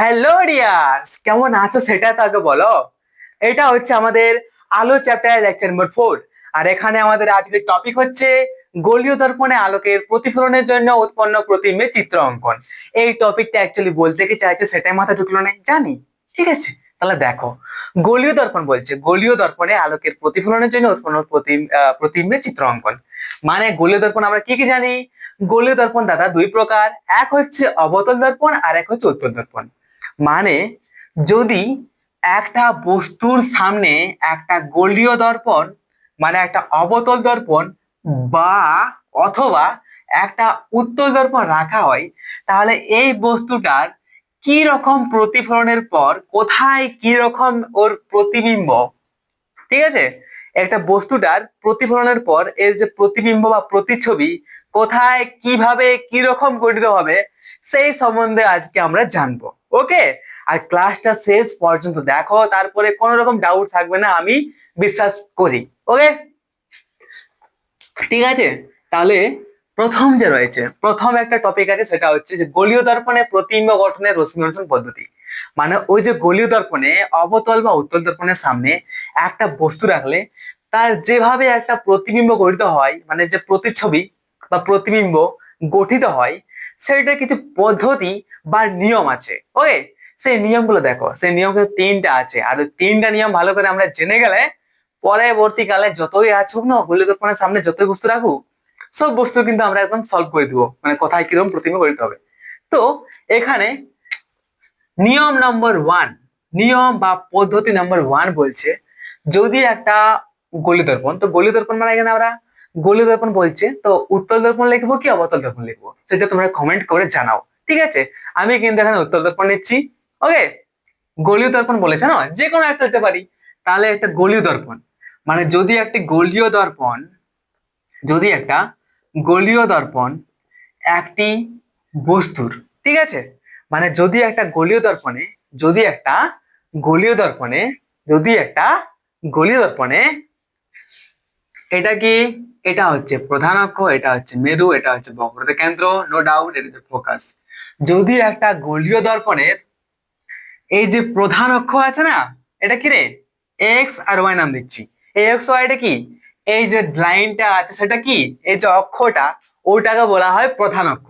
Hello dears কেমন আছো সেটা তো আগে বলো। এটা হচ্ছে আমাদের আলো চ্যাপ্টার লেকচার নম্বর ফোর আর এখানে আমাদের আজকের টপিক হচ্ছে গোলীয় দর্পণে আলোকের প্রতিফলনের জন্য উৎপন্ন প্রতিবিম্বের চিত্র অঙ্কন। এই টপিকটা অ্যাকচুয়ালি বলতে কি চাইছে সেটাই মাথা ঢুকলো না জানি। ঠিক আছে? তাহলে দেখো গোলীয় দর্পণ বলছে গোলীয় দর্পণে আলোকের প্রতিফলনের জন্য উৎপন্ন প্রতি আহ, চিত্র অঙ্কন। মানে গোলীয় দর্পণ আমরা কি কি জানি? গোলীয় দর্পণ দাদা দুই প্রকার। এক হচ্ছে অবতল দর্পণ আর এক হচ্ছে উত্তল দর্পণ। মানে যদি একটা বস্তুর সামনে একটা গোলীয় দর্পণ মানে একটা অবতল দর্পণ বা অথবা একটা উত্তল দর্পণ রাখা হয় তাহলে এই বস্তুটার কি রকম প্রতিফলনের পর কোথায় কি রকম ওর প্রতিবিম্ব? ঠিক আছে? একটা বস্তুটার প্রতিফলনের পর এর যে প্রতিবিম্ব বা প্রতিছবি কোথায়, কীভাবে কি রকম গঠিত হবে, সেই সম্বন্ধে আজকে আমরা জানব। ওকে? আর ক্লাসটা শেষ পর্যন্ত দেখো, তারপরে কোনো রকম ডাউট থাকবে না, আমি বিশ্বাস করি। ওকে? ঠিক আছে? তাহলে প্রথম যে রয়েছে, প্রথম একটা টপিক আছে, সেটা হচ্ছে যে গলীয় দর্পণে প্রতিবিম্ব গঠনের রশ্মি অনুসরণ পদ্ধতি। মানে ওই যে গলীয় দর্পণে, অবতল বা উত্তল দর্পণের সামনে একটা বস্তু রাখলে, তার যেভাবে একটা প্রতিবিম্ব গঠিত হয় মানে যে প্রতিচ্ছবি বা প্রতিবিম্ব গঠিত হয় সেটা কিছু পদ্ধতি বা নিয়ম আছে। ওকে সেই নিয়মগুলো দেখো। সেই নিয়ম কিন্তু তিনটা আছে। আর তিনটা নিয়ম ভালো করে আমরা জেনে গেলে পরবর্তীকালে যতই আছুক না দর্পণের সামনে যতই বস্তু রাখুক, সব বস্তু কিন্তু আমরা একদম সলভ করে দিব। মানে কোথায় কীরকম প্রতিবিম্ব গঠিত হবে। তো এখানে নিয়ম নম্বর ওয়ান নিয়ম বা পদ্ধতি নম্বর ওয়ান বলছে, যদি একটা গলি দর্পণ তো গলি দর্পণ মানে এখানে আমরা গলি দর্পণ বলছে, তো উত্তল দর্পণ লিখব কি অবতল দর্পণ লিখব? সেটা তোমরা কমেন্ট করে জানাও। ঠিক আছে? আমি কিন্তু এখানে উত্তল দর্পণ নিচ্ছি। ওকে গলীয় দর্পণ বলেছে না? যে কোনো একটা হতে পারি। তাহলে একটা গলীয় দর্পণ। মানে যদি একটি গলীয় দর্পণ, যদি একটা গলীয় দর্পণ একটি বস্তুর, ঠিক আছে? মানে যদি একটা গলীয় দর্পণে, যদি একটা গলীয় দর্পণে, যদি একটা গলীয় দর্পণে, এটা কি? এটা হচ্ছে প্রধান অক্ষ, এটা হচ্ছে মেরু, এটা হচ্ছে বক্রতা কেন্দ্র নো ডাউট এটা হচ্ছে ফোকাস যদি একটা গোলীয় দর্পণের এই যে প্রধান অক্ষ আছে না, এটা কি রে? এক্স আর ওয়াই নাম দিচ্ছি। এক্স ওয়াইটা কি? এই যে লাইনটা আছে সেটা কি? এই যে অক্ষটা ওটাকে বলা হয় প্রধান অক্ষ।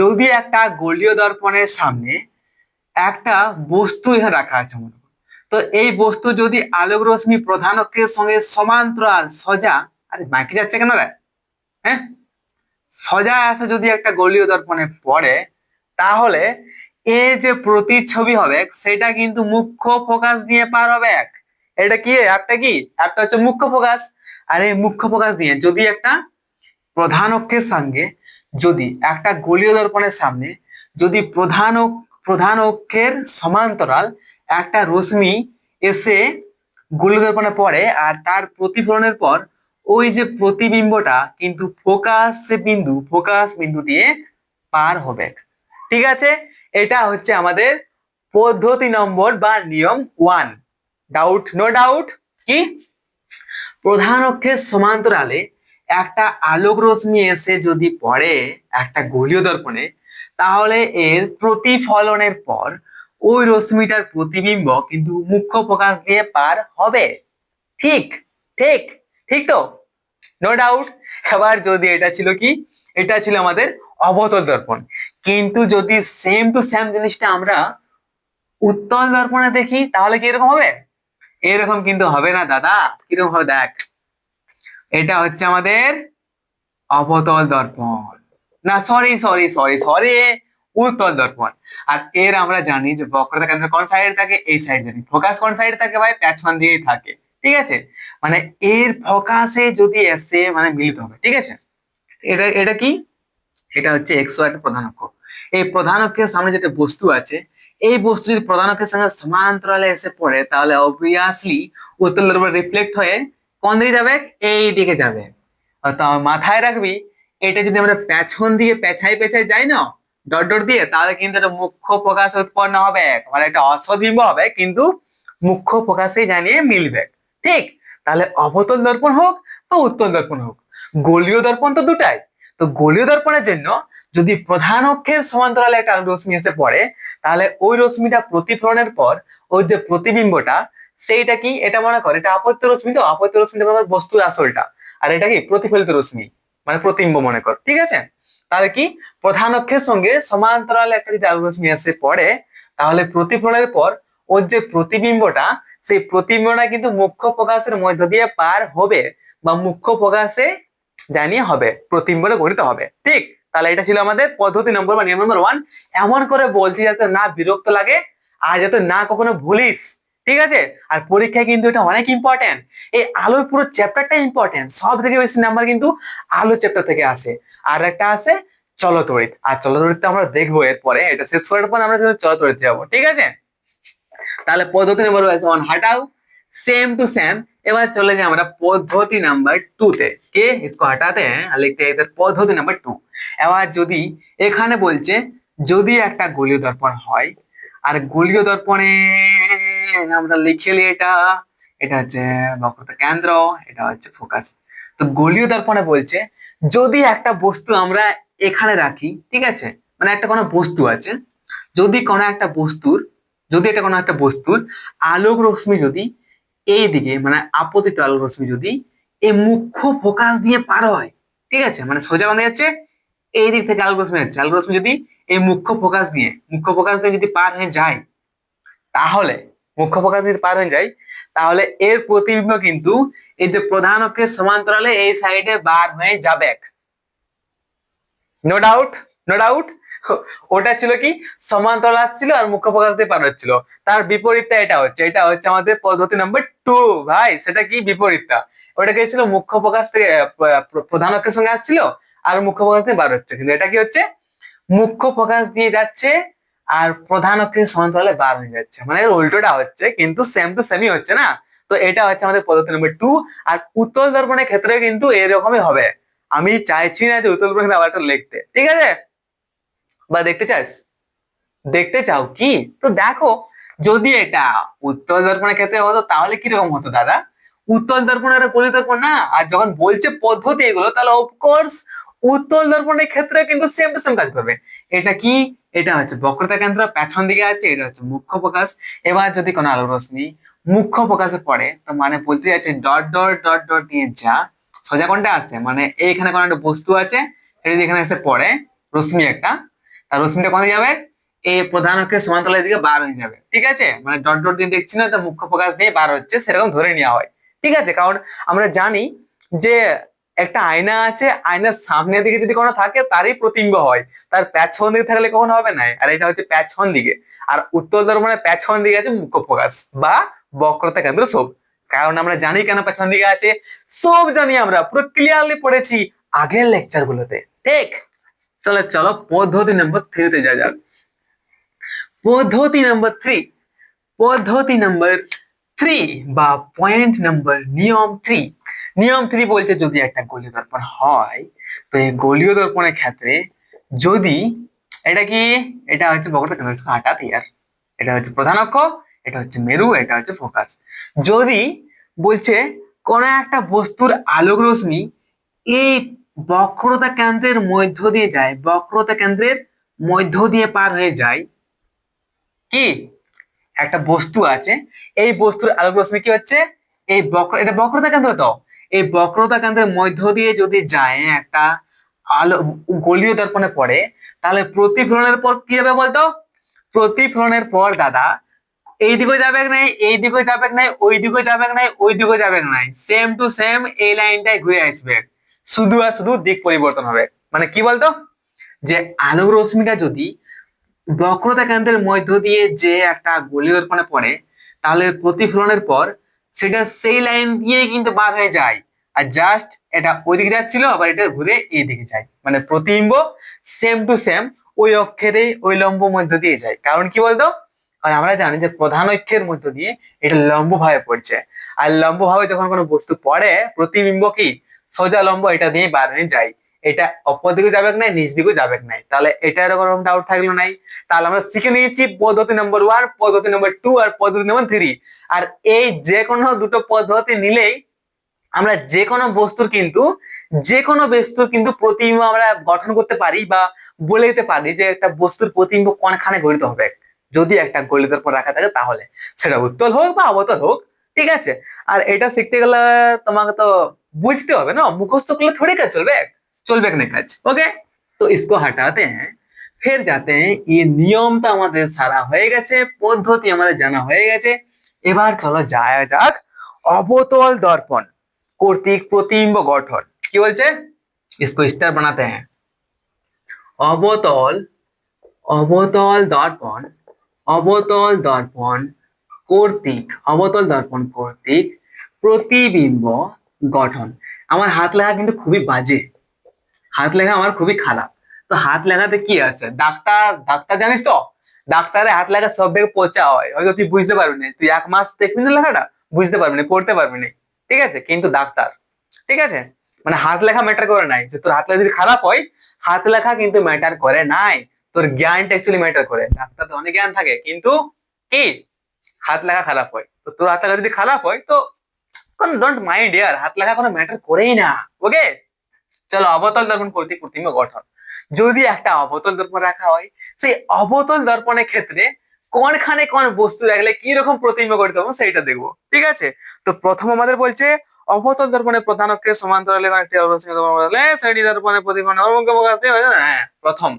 যদি একটা গোলীয় দর্পণের সামনে একটা বস্তু এখানে রাখা আছে মনে তো এই বস্তু যদি আলোক রশ্মি প্রধান অক্ষের সঙ্গে সমান্তরাল, সজা আরে বাকি যাচ্ছে কেন রে? হ্যাঁ? সজা আসে যদি একটা গলীয় দর্পণে পড়ে, তাহলে এর যে প্রতিচ্ছবি হবে, সেটা কিন্তু মুখ্য ফোকাস দিয়ে পার হবে এক। এটা কি? একটা কি? একটা হচ্ছে মুখ্য ফোকাস। আর এই মুখ্য ফোকাস দিয়ে যদি একটা প্রধান অক্ষের সঙ্গে যদি একটা গলীয় দর্পণের সামনে যদি প্রধান প্রধান অক্ষের সমান্তরাল একটা রশ্মি এসে গলীয় দর্পণে পড়ে, আর তার প্রতিফলনের পর ওই যে প্রতিবিম্বটা কিন্তু ফোকাস বিন্দু ফোকাস বিন্দু দিয়ে পার হবে। ঠিক আছে? এটা হচ্ছে আমাদের পদ্ধতি নম্বর বা নিয়ম ওয়ান ডাউট নো ডাউট কি? প্রধান অক্ষের সমান্তরালে একটা আলোক রশ্মি এসে যদি পড়ে, একটা গলীয় দর্পণে, তাহলে এর প্রতিফলনের পর ওই রশ্মিটার প্রতিবিম্ব কিন্তু মুখ্য প্রকাশ দিয়ে পার হবে। ঠিক? ঠিক? ঠিক তো? নো ডাউট এবার যদি এটা ছিল কি? এটা ছিল আমাদের অবতল দর্পণ। কিন্তু যদি সেম টু সেম জিনিসটা আমরা উত্তল দর্পণে দেখি, তাহলে কি এরকম হবে? এরকম কিন্তু হবে না, দাদা। কীরকম হবে, দেখ। এটা হচ্ছে আমাদের অবতল দর্পণ। না সরি সরি সরি সরি উত্তল দর্পণ। আর এর আমরা জানি যে বক্রতা কেন্দ্র কোন সাইডে থাকে? এই সাইড জানি ফোকাস কোন সাইডে থাকে ভাই? পেছন দিয়েই থাকে। ঠিক আছে? মানে এর ফোকাসে যদি এসে মানে মিলিত হবে, ঠিক আছে? এটা এটা কি? এটা হচ্ছে এক্সো একটা প্রধান অক্ষ। এই প্রধান অক্ষের সামনে যেটা বস্তু আছে, এই বস্তু যদি প্রধান অক্ষের সঙ্গে সমান্তরালে এসে পড়ে, তাহলে অবভিয়াসলি উত্তল দর্পণ রিফ্লেক্ট হয়ে কোন দিকে যাবে? এই দিকে যাবে। মাথায় রাখবি, এটা যদি আমরা পেছন দিয়ে পেছাই পেছাই যাই না, ডট ডট দিয়ে, তাহলে কিন্তু একটা মুখ্য প্রকাশ উৎপন্ন হবে। মানে একটা অসবিম্ব হবে, কিন্তু মুখ্য প্রকাশেই জানিয়ে মিলবে। ঠিক। তাহলে অবতল দর্পণ হোক বা উত্তল দর্পণ হোক, গোলীয় দর্পণ তো দুটাই। তো গোলীয় দর্পণের জন্য যদি প্রধান অক্ষের সমান্তরালে একটা রশ্মি এসে পড়ে, তাহলে ওই রশ্মিটা প্রতিফলনের পর ওই যে প্রতিবিম্বটা, সেইটা কি? এটা মনে করে, এটা আপত্য রশ্মি তো আপত্য রশ্মিটা মনে বস্তুর আসলটা। আর এটা কি? প্রতিফলিত রশ্মি মানে প্রতিম্ব মনে কর, ঠিক আছে? তাহলে কি? প্রধান অক্ষের সঙ্গে সমান্তরালে একটা যদি আলোক রশ্মি এসে পড়ে, তাহলে প্রতিফলনের পর ওর যে প্রতিবিম্বটা সেই প্রতিবিম্বটা কিন্তু মুখ্য প্রকাশের মধ্য দিয়ে পার হবে বা মুখ্য প্রকাশে জানিয়ে হবে প্রতিবিম্বটা গঠিত হবে। ঠিক? তাহলে এটা ছিল আমাদের পদ্ধতি নম্বর বা নিয়ম নম্বর ওয়ান এমন করে বলছি যাতে না বিরক্ত লাগে আর যাতে না কখনো ভুলিস। ঠিক আছে? আর পরীক্ষায় কিন্তু এটা অনেক ইম্পর্টেন্ট এই আলোর পুরো চ্যাপ্টারটা ইম্পর্টেন্ট সব থেকে বেশি নাম্বার কিন্তু আলো চ্যাপ্টার থেকে আসে। আর একটা আছে চলতরিত। আর চলতরিত আমরা দেখব এরপরে। এটা শেষ করার পর আমরা চলতরিত যাব। ঠিক আছে? তাহলে পদ্ধতি নম্বর ওয়ান হাটাও সেম টু সেম এবার চলে যাই আমরা পদ্ধতি নাম্বার টু তে কে इसको हटाते हैं আর লিখতে हैं इधर পদ্ধতি নাম্বার টু এবার যদি এখানে বলছে যদি একটা গোলীয় দর্পণ হয় আর গোলীয় দর্পণে আমরা লিখে নিই এটা এটা হচ্ছে বক্রতা কেন্দ্র এটা হচ্ছে ফোকাস তো গোলীয় দর্পণে বলছে যদি একটা বস্তু আমরা এখানে রাখি ঠিক আছে মানে একটা কোনো বস্তু আছে যদি কোনো একটা বস্তুর যদি এটা কোনো একটা বস্তুর আলোক রশ্মি যদি এই দিকে মানে আপতিত আলোক রশ্মি যদি এই মুখ্য ফোকাস দিয়ে পার হয়, ঠিক আছে? মানে সোজা বাঁধা যাচ্ছে এই দিক থেকে আলোক রশ্মি যাচ্ছে। আলোক রশ্মি যদি এই মুখ্য ফোকাস দিয়ে মুখ্য ফোকাস দিয়ে যদি পার হয়ে যায়, তাহলে, মুখ্য ফোকাস দিয়ে পার হয়ে যায়, তাহলে এর প্রতিবিম্ব কিন্তু এই যে প্রধান অক্ষের সমান্তরালে এই সাইডে বার হয়ে যাবে নো ডাউট নো ডাউট ওটা ছিল কি? সমান্তরাল আসছিল আর মুখ্য প্রকাশ দিয়ে পার হচ্ছিল। তার বিপরীতটা এটা হচ্ছে। এটা হচ্ছে আমাদের পদ্ধতি নম্বর টু ভাই। সেটা কি? বিপরীতটা। ওটা কি ছিল? মুখ্য প্রকাশ থেকে প্রধান অক্ষের সঙ্গে আসছিল আর মুখ্য প্রকাশ দিয়ে বার হচ্ছে। কিন্তু এটা কি হচ্ছে? মুখ্য প্রকাশ দিয়ে যাচ্ছে আর প্রধান অক্ষের সমান্তরালে বার হয়ে যাচ্ছে। মানে উল্টোটা হচ্ছে, কিন্তু সেম টু সেমই হচ্ছে না। তো এটা হচ্ছে আমাদের পদ্ধতি নম্বর টু আর উত্তল দর্পণের ক্ষেত্রে কিন্তু এরকমই হবে। আমি চাইছি না যে উত্তল দর্পণের ব্যাপারটা লিখতে। ঠিক আছে? বা দেখতে চাস? দেখতে চাও কি? তো দেখো, যদি এটা উত্তল দর্পণের ক্ষেত্রে হতো, তাহলে কীরকম হতো দাদা? উত্তল দর্পণ আর পলি দর্পণ না, আর যখন বলছে পদ্ধতি এগুলো, তাহলে অফকোর্স উত্তল দর্পণের ক্ষেত্রে কিন্তু সেম টু সেম কাজ করবে। এটা কি? এটা হচ্ছে বক্রতা কেন্দ্র, পেছন দিকে আছে, এটা হচ্ছে মুখ্য প্রকাশ। এবার যদি কোনো আলো রশ্মি মুখ্য প্রকাশে পড়ে তো মানে বলতে যাচ্ছে ডট ডট ডট ডট দিয়ে যা। সোজা কোনটা আসছে? মানে এইখানে কোনো একটা বস্তু আছে, এটা যদি এখানে এসে পড়ে, রশ্মি একটা। আর রশ্মিটা কোথায় যাবে? এই প্রধান অক্ষের সমান্তরালের দিকে বার হয়ে যাবে। ঠিক আছে? মানে ডট ডট দিয়ে দেখছি না তো মুখ্য প্রকাশ দিয়ে বার হচ্ছে, সেরকম ধরে নেওয়া হয়। ঠিক আছে? কারণ আমরা জানি যে একটা আয়না আছে, আয়নার সামনের দিকে যদি কোনো থাকে, তারই প্রতিবিম্ব হয়। তার পেছন দিকে থাকলে কখনো হবে না। আর এটা হচ্ছে পেছন দিকে। আর উত্তর দর্পণে পেছন দিকে আছে মুখ্য প্রকাশ বা বক্রতা কেন্দ্র সব কারণ আমরা জানি কেন পেছন দিকে আছে। সব জানি আমরা। পুরো ক্লিয়ারলি পড়েছি আগের লেকচার গুলোতে। ঠিক? চলো চলো পদ্ধতি নম্বর থ্রিতে যা যাক। পদ্ধতি নম্বর থ্রি পদ্ধতি নম্বর থ্রি বা পয়েন্ট নম্বর নিয়ম থ্রি নিয়ম থ্রি বলছে যদি একটা গোলীয় দর্পণ হয়, তো এই গোলীয় দর্পণের ক্ষেত্রে যদি এটা কি? এটা হচ্ছে কেন্দ্র হঠাৎ ইয়ার এটা হচ্ছে প্রধান অক্ষ, এটা হচ্ছে মেরু, এটা হচ্ছে ফোকাস যদি বলছে কোন একটা বস্তুর আলোক রশ্মি এই বক্রতা কেন্দ্রের মধ্য দিয়ে যায়, বক্রতা কেন্দ্রের মধ্য দিয়ে পার হয়ে যায় কি? একটা বস্তু আছে, এই বস্তুর আলোক রশ্মি কি হচ্ছে? এই বক্র, এটা বক্রতা কেন্দ্র তো। এই বক্রতা কেন্দ্রের মধ্য দিয়ে যদি যায়, একটা আলো, গলীয় দর্পণে পড়ে, তাহলে প্রতিফলনের পর কি যাবে বলতো? প্রতিফলনের পর দাদা, এই দিকে যাবে নাই, এই দিকে যাবে নাই, ওই দিকে যাবে নাই, ওই দিকে যাবে নাই। সেম টু সেম এই লাইনটাই ঘুরে আসবে। শুধু আর শুধু দিক পরিবর্তন হবে। মানে কি বলতো? যে আলোক রশ্মিটা যদি বক্রতা কেন্দ্রের মধ্য দিয়ে যে একটা গলি দর্পণে পড়ে, তাহলে প্রতিফলনের পর সেটা সেই লাইন দিয়ে কিন্তু বার হয়ে যায়। আর জাস্ট এটা ওই ওইদিকে যাচ্ছিল, আবার এটা ঘুরে এই দিকে যায়। মানে প্রতিবিম্ব সেম টু সেম ওই অক্ষরে ওই লম্ব মধ্য দিয়ে যায়। কারণ কি বলতো? আর আমরা জানি যে প্রধান অক্ষের মধ্য দিয়ে এটা লম্ব ভাবে পড়ছে। আর লম্ব ভাবে যখন কোনো বস্তু পড়ে, প্রতিবিম্ব কি? সোজা লম্ব, এটা দিয়ে হয়ে যায় এটা অপর দিকে যাবে নাই, নিচ দিকে যাবে নাই। তাহলে এটা এরকম ডাউট থাকল নাই। তাহলে আমরা শিখে নিয়েছি পদ্ধতি নম্বর ওয়ান পদ্ধতি নম্বর টু আর পদ্ধতি নম্বর থ্রি আর এই যে কোনো দুটো পদ্ধতি নিলেই আমরা যে কোনো বস্তুর কিন্তু যে কোনো বস্তুর কিন্তু প্রতিবিম্ব আমরা গঠন করতে পারি বা বলে দিতে পারি যে একটা বস্তুর প্রতিবিম্ব কোনখানে গঠিত হবে। যদি একটা গোলিতের পর রাখা থাকে তাহলে। সেটা উত্তল হোক বা অবতল হোক, ঠিক আছে? আর এটা শিখতে গেলে তোমাকে তো বুঝতে হবে না মুখস্থ করলে थोड़ी কাজ চলবে চলবে না কাজ ওকে তো इसको हटाते हैं ফের যাতে हैं ये নিয়ম তো আমাদের সারা হয়ে গেছে পদ্ধতি আমাদের জানা হয়ে গেছে এবার চলো যায় যাক অবতল দর্পণ কর্তৃক প্রতিবিম্ব গঠন কি বলছে इसको स्टार बनाते हैं অবতল অবতল দর্পণ অবতল দর্পণ কর্তৃক অবতল দর্পণ কর্তৃক প্রতিবিম্ব গঠন। আমার হাত লেখা কিন্তু খুবই বাজে। হাত লেখা আমার খুবই খারাপ। তো হাত লেখাতে কি আছে? ডাক্তার ডাক্তার জানিস তো? ডাক্তারে হাত লেখা সব থেকে পচা হয়। হয়তো তুই বুঝতে পারবি না। তুই এক মাস দেখবি না লেখাটা? বুঝতে পারবি না, পড়তে পারবি না। ঠিক আছে? কিন্তু ডাক্তার, ঠিক আছে? মানে হাত লেখা ম্যাটার করে নাই। যে তোর হাত লেখা যদি খারাপ হয়, হাত লেখা কিন্তু ম্যাটার করে নাই। তোর জ্ঞানটা অ্যাকচুয়ালি ম্যাটার করে। ডাক্তার তো অনেক জ্ঞান থাকে। কিন্তু কি? হাত লেখা খারাপ হয়। তো তোর হাত লেখা যদি খারাপ হয়, তো ডোন্ট মাইন্ড ইয়ার হাত লেখা কোনো ম্যাটার করেই না ওকে চলো অবতল দর্পণ কর্তৃক কৃত্রিম গঠন যদি একটা অবতল দর্পণ রাখা হয় সেই অবতল দর্পণের ক্ষেত্রে কোনখানে কোন বস্তু রাখলে কি রকম প্রতিবিম্ব গঠিত হবে সেইটা দেখবো ঠিক আছে তো প্রথম আমাদের বলছে অবতল দর্পণের প্রধান অক্ষের সমান্তরালে কোন একটি অবস্থান বলে শ্রেণী দর্পণের প্রতিবিম্ব অবঙ্গ হ্যাঁ প্রথম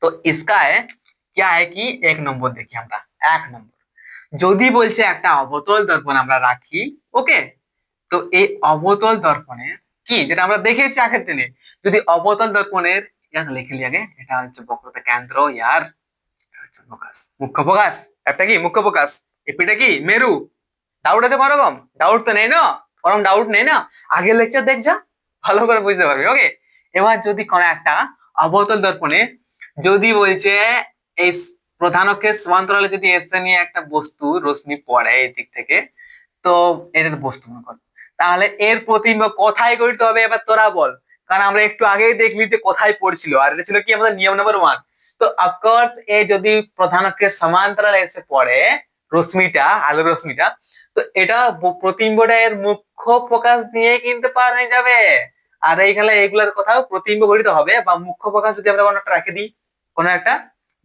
তো इसका है क्या है कि এক নম্বর দেখি আমরা এক নম্বর যদি বলছে একটা অবতল দর্পণ আমরা রাখি ওকে তো এই অবতল দর্পণের কি? যেটা আমরা দেখেছি আগের দিনে। যদি অবতল দর্পণের লিখে আগে, এটা হচ্ছে বক্রতা কেন্দ্র, ইয়ার মুখ্য ফোকাস একটা কি? মুখ্য ফোকাস এপিটা কি? মেরু। ডাউট আছে কোনরকম ডাউট তো নেই না? কোন ডাউট নেই না? আগের লেকচার দেখ যা, ভালো করে বুঝতে পারবি ওকে এবার যদি কোন একটা অবতল দর্পণে যদি বলছে, এই প্রধান অক্ষের সমান্তরালে যদি এসে নিয়ে একটা বস্তু রশ্মি পড়ে এই দিক থেকে, তো এটার বস্তু কর। তাহলে এর প্রতিম্ব কোথায় গঠিত হবে? এবার তোরা বল। কারণ আমরা একটু আগেই দেখলি যে কোথায় পড়ছিল, আর এটা ছিল কি আমাদের নিয়ম নাম্বার ওয়ান তো অফকোর্স এ যদি প্রধান অক্ষের সমান্তরালে এসে পড়ে, রশ্মিটা, আলো রশ্মিটা, তো এটা প্রতিম্বটা এর মুখ্য প্রকাশ নিয়ে কিন্তু পার হয়ে যাবে। আর এইখানে এগুলোর কোথাও প্রতিম্ব গঠিত হবে, বা মুখ্য ফোকাস যদি আমরা কোনো একটা রেখে দিই, কোনো একটা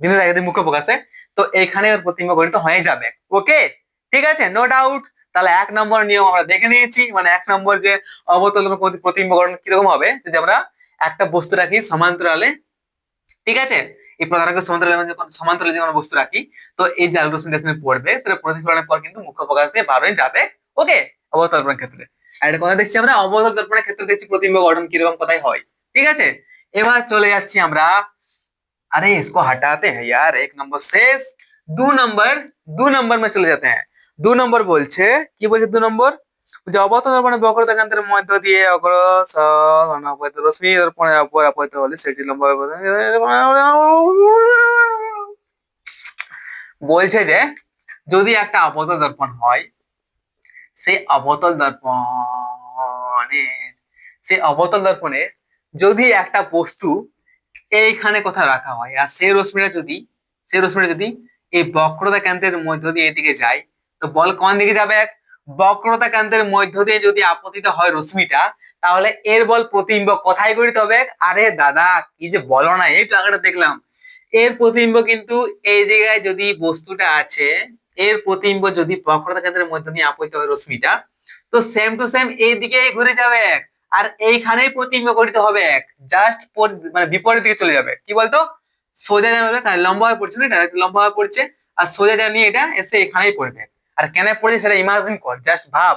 রেখে দিই মুখ্য ফোকাসে তো এখানে ওর প্রতিবিম্ব গঠিত হয়ে যাবে। ওকে ঠিক আছে? নো ডাউট তাহলে এক নম্বর নিয়ম আমরা দেখে নিয়েছি মানে এক নম্বর যে অবতল প্রতি- প্রতিবিম্ব গঠন কীরকম হবে, যদি আমরা একটা বস্তু রাখি সমান্তরালে। ঠিক আছে? এই প্রধানকে সমান্তরালে যখন সমান্তরালে যে কোনো বস্তু রাখি, তো এই যে রশ্মি পড়বে, সেটা প্রতিফলনের পর কিন্তু মুখ্য ফোকাস দিয়ে বার হয়ে যাবে। ওকে অবতল ক্ষেত্রে। আর এটা কথা দেখছি আমরা অবতল দর্পণের ক্ষেত্রে দেখছি প্রতিম্ব গঠন কীরকম, কোথায় হয়। ঠিক আছে? এবার চলে যাচ্ছি আমরা अरे इसको हटाते हैं यार एक नंबर शेष दो नंबर दो नंबर में चले जाते हैं দু নম্বর বলছে কি বলছে দু নম্বর যে অবতল দর্পণে বক্রতা কেন্দ্রের মধ্য দিয়ে অগ্রসর অনাপতিত রশ্মি দর্পণে অপর আপতিত হলে সেটি লম্বা বলছে যে যদি একটা অবতল দর্পণ হয় সেই অবতল দর্পণের সেই অবতল দর্পণে যদি একটা বস্তু এইখানে কথা রাখা হয়। আর সেই রশ্মিটা যদি সেই রশ্মিটা যদি এই বক্রতা কেন্দ্রের মধ্য দিয়ে এদিকে যায়, তো বল কোন দিকে যাবে? এক বক্রতা কেন্দ্রের মধ্য দিয়ে যদি আপতিত হয় রশ্মিটা, তাহলে এর বল প্রতিবিম্ব কোথায় গঠিত হবে? আরে দাদা, কি যে বলো না, এই টাকাটা দেখলাম। এর প্রতিবিম্ব কিন্তু এই জায়গায় যদি বস্তুটা আছে, এর প্রতিবিম্ব যদি বক্রতা কেন্দ্রের মধ্য দিয়ে আপতিত হয় রশ্মিটা, তো সেম টু সেম এই দিকে ঘুরে যাবে। আর এইখানেই প্রতিবিম্ব গঠিত হবে এক। জাস্ট মানে বিপরীত দিকে চলে যাবে। কি বলতো? সোজা যাবে কারণ লম্বা হয়ে পড়ছে না এটা? লম্বা হয়ে পড়ছে। আর সোজা যা নিয়ে এটা এসে এখানেই পড়বে। আর কেন পড়ছে সেটা ইমাজিন কর। জাস্ট ভাব।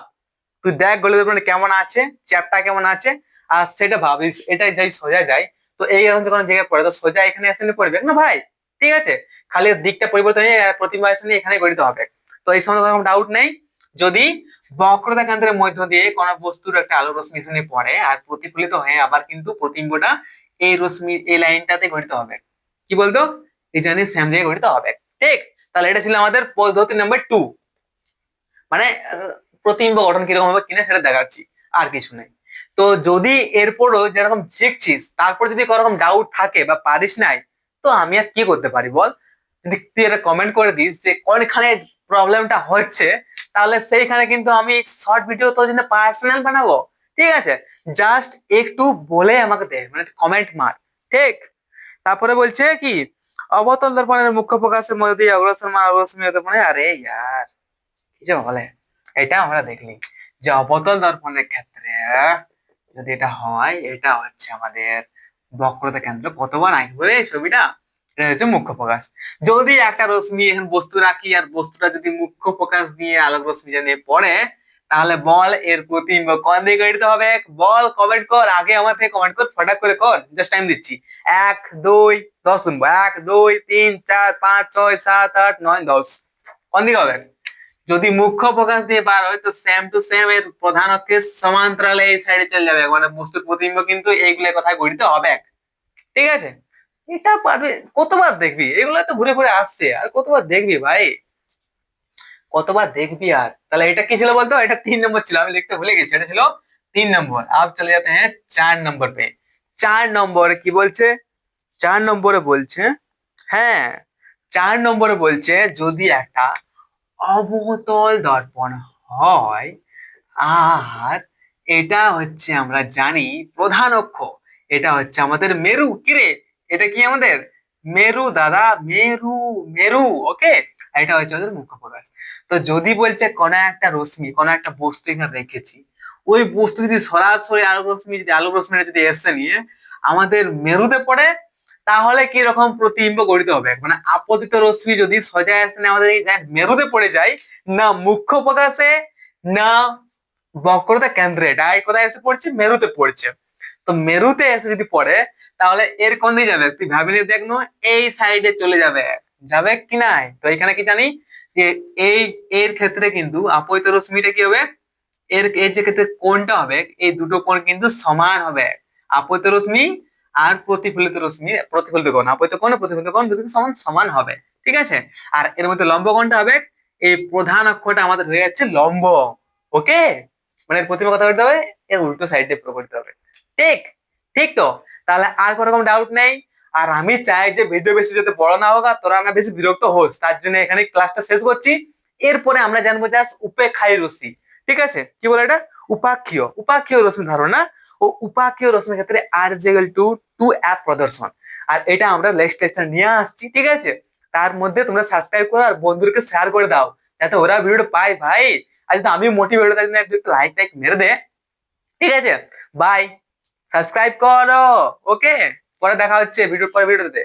তুই দেখ গলিত কেমন আছে চ্যাপটা কেমন আছে, আর সেটা ভাবিস এটা যাই সোজা যায় তো এই এরকম কোনো জায়গায় পড়ে। তো সোজা এখানে এসে পড়বে। না ভাই, ঠিক আছে। খালি দিকটা পরিবর্তন হয়ে প্রতিমা এসে এখানে গঠিত হবে। তো এই সময় কোনো ডাউট নেই। যদি বক্রতা কেন্দ্রের মধ্য দিয়ে কোন বস্তুর একটা আলো রশ্মি এসে পড়ে আর প্রতিফলিত হয়ে আবার কিন্তু প্রতিবিম্বটা এই রশ্মি এই লাইনটাতে গঠিত হবে। কি বলতো? এই জানি সেম জায়গায় গঠিত হবে। ঠিক? তাহলে এটা ছিল আমাদের পদ্ধতি নাম্বার টু মানে আহ, প্রতিবিম্ব গঠন কীরকম হবে কিনা সেটা দেখাচ্ছি আর কিছু নেই। তো যদি এরপরও যেরকম শিখছিস তারপর যদি কোনোরকম ডাউট থাকে বা পারিস নাই তো আমি আর কি করতে পারি বল? যদি তুই এটা কমেন্ট করে দিস যে কোনখানে প্রবলেমটা হচ্ছে, তাহলে সেইখানে কিন্তু আমি শর্ট ভিডিও তোর জন্য পার্সোনাল বানাবো। ঠিক আছে? জাস্ট একটু বলে আমাকে দে মানে কমেন্ট মার। ঠিক? তারপরে বলছে কি, অবতল দর্পণের মুখ্য প্রকাশের মধ্যে দিয়ে অগ্রসর মান অগ্রসর দর্পণে আরে ইয়ার, কি যে বলে? এটা আমরা দেখলি। যে অবতল দর্পণের ক্ষেত্রে যদি এটা হয়, এটা হচ্ছে আমাদের বক্রতা কেন্দ্র। কতবার আঁকবে ছবিটা? মুখ্য প্রকাশ। যদি একটা রশ্মি এখন বস্তু রাখি আর বস্তুটা যদি মুখ্য প্রকাশ দিয়ে আলোক রশ্মি নিয়ে পড়ে, তাহলে বল এর প্রতিবিম্ব কোন দিকে গঠিত হবে? বল কমেন্ট কর, আগে আমার থেকে কমেন্ট কর ফটাক করে কর জাস্ট টাইম দিচ্ছি। এক, দুই, দশ গুনবো এক, দুই, তিন, চার, পাঁচ, ছয়, সাত, আট, নয়, দশ। কোন দিকে হবে? যদি মুখ্য প্রকাশ দিয়ে বার হয়, তো সেম টু সেম এর প্রধান অক্ষের সমান্তরালে এই সাইডে চলে যাবে। মানে বস্তুর প্রতিম্ব কিন্তু এইগুলো কথায় গঠিত হবে। ঠিক আছে? এটা পারবে, কতবার দেখবি? এগুলো তো ঘুরে ঘুরে আসছে, আর কতবার দেখবি ভাই? কতবার দেখবি আর? তাহলে এটা কি ছিল বলতো? এটা তিন নম্বর ছিল, আমি লিখতে ভুলে গেছি, এটা ছিল তিন নম্বর। আপ চলে যেতে হ্যাঁ চার নম্বর पे চার নম্বরে কি বলছে? চার নম্বরে বলছে হ্যাঁ চার নম্বরে বলছে, যদি একটা অবতল দর্পণ হয়, আর এটা হচ্ছে আমরা জানি প্রধান অক্ষ, এটা হচ্ছে আমাদের মেরু কিরে এটা কি আমাদের? মেরু, দাদা, মেরু মেরু ওকে এটা হচ্ছে আমাদের মুখ্য প্রকাশ তো যদি বলছে কোন একটা রশ্মি, কোন একটা বস্তু এখানে রেখেছি, ওই বস্তু যদি সরাসরি আলোক রশ্মি, যদি আলোক রশ্মিটা যদি এসে নিয়ে আমাদের মেরুতে পড়ে, তাহলে কি রকম প্রতিবিম্ব গঠিত হবে? মানে আপতিত রশ্মি যদি সোজা এসে আমাদের মেরুতে পড়ে যায়, না মুখ্য প্রকাশে না বক্রতা কেন্দ্রে। ডাইরেক্ট কোথায় এসে পড়ছে? মেরুতে পড়ছে। তো মেরুতে এসে যদি পড়ে, তাহলে এর কোন দিকে যাবে? তুই ভাবিনি দেখ এই সাইডে চলে যাবে। যাবে কি নাই? তো এখানে কি জানি যে এই, এর ক্ষেত্রে কিন্তু আপতিত রশ্মিটা কি হবে? এর এর যে ক্ষেত্রে কোণটা হবে, এই দুটো কোণ কিন্তু সমান হবে। আপতিত রশ্মি আর প্রতিফলিত রশ্মি, প্রতিফলিত কোণ। আপতিত কোণ প্রতিফলিত কোণ দুটো সমান সমান হবে। ঠিক আছে? আর এর মধ্যে লম্ব কোণটা হবে, এই প্রধান অক্ষটা আমাদের হয়ে যাচ্ছে লম্ব। ওকে মানে প্রতিমা কথা বলতে হবে? এর উল্টো সাইডে পুরো হবে। ঠিক? ঠিক তো? তাহলে আর কোনো ডাউট নেই। আর আমি চাই যে ভিডিও বেশি যাতে বড় না হোক আর তোরা না বেশি বিরক্ত হোস। তার জন্য এখানে ক্লাসটা শেষ করছি। এরপরে আমরা জানব জাস্ট উপেক্ষায় রশ্মি। ঠিক আছে? কি বলে এটা? উপাক্ষীয়। উপাক্ষীয় রশ্মি ধারণা। ও উপাক্ষীয় রশ্মির ক্ষেত্রে আর জেগেল টু টু অ্যাপ প্রদর্শন। আর এটা আমরা নেক্সট লেকচার নিয়ে আসছি। ঠিক আছে? তার মধ্যে তোমরা সাবস্ক্রাইব করো আর বন্ধুদেরকে শেয়ার করে দাও। যাতে ওরা ভিডিওটা পায় ভাই। আজ আমি মোটিভেট লাইক টাইক মেরে দে। ঠিক আছে? বাই সাবস্ক্রাইব করো ওকে পরে দেখা হচ্ছে ভিডিও পরে ভিডিওতে।